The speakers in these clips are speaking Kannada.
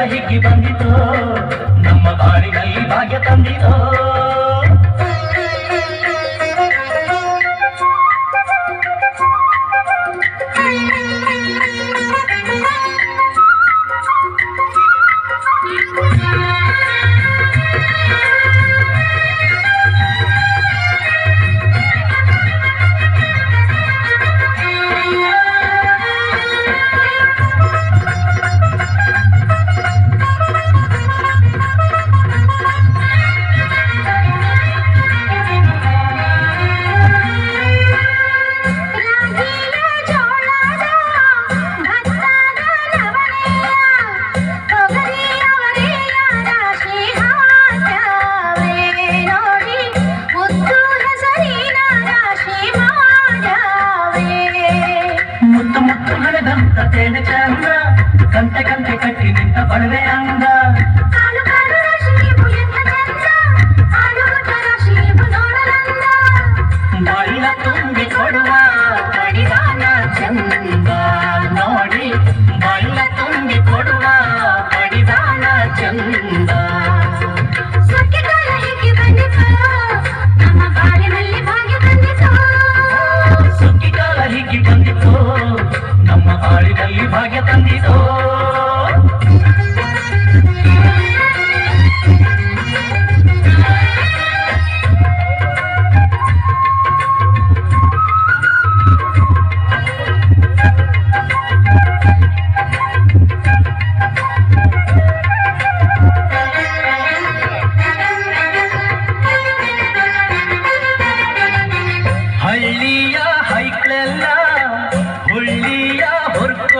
ಬೆಳಗಿಕ್ಕಿ ಬಂದಿತು ನಮ್ಮ ಬಾಳಿನಲ್ಲಿ ಭಾಗ್ಯ ತಂದಿತು Thank you.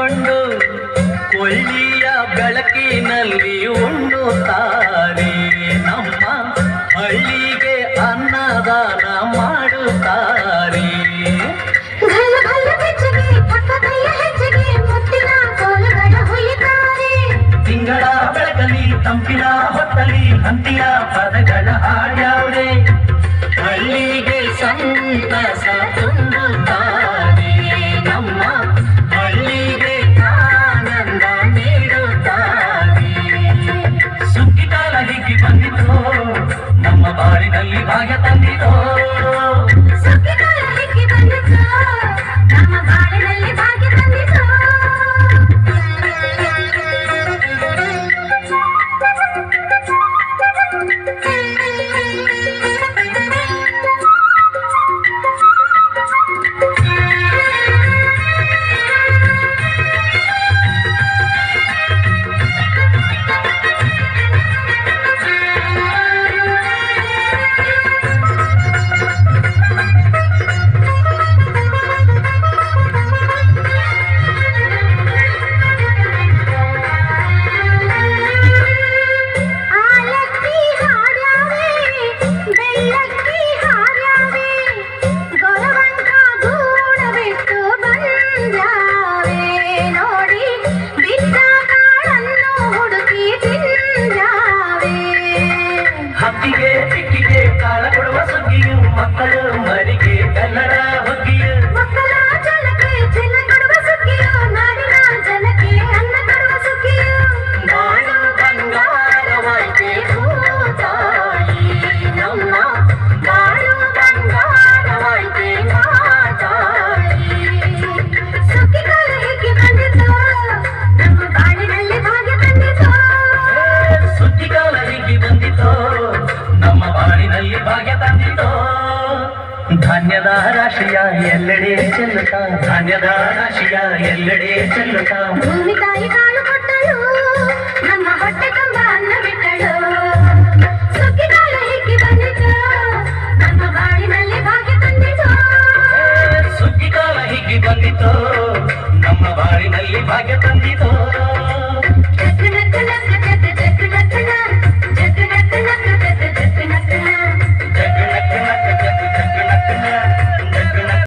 ಕೊಂಡು ಕೊಳ್ಳಿಯ ಬೆಳಕಿನಲ್ಲಿ ಉಂಡು ತಾರಿ ನಮ್ಮ ಹಳ್ಳಿಗೆ ಅನ್ನದಾನ ಮಾಡುತ್ತಾರೆ. ತಿಂಗಳ ಬೆಳಕಲಿ ತಂಪಿನ ಹೊತ್ತಲಿ ಹಂತಿಯ haya tendido ಮಕ್ಕಳು ಮರಿಗೆ ಕನ್ನಡ ಹೊಕ್ಕಿಯ ಭಾಗ್ಯ ತಂದ ಧಾನ್ಯದ ರಾಶಿಯ ಎಲ್ಲೆಡೆ ಚೆಲ್ಲುತ್ತಾ ಧಾನ್ಯದ ರಾಶಿಯ ಎಲ್ಲೆಡೆ ಚೆಲ್ಲುತ್ತಾ ಭೂಮಿ ತಾಯಿ ಕಾಲು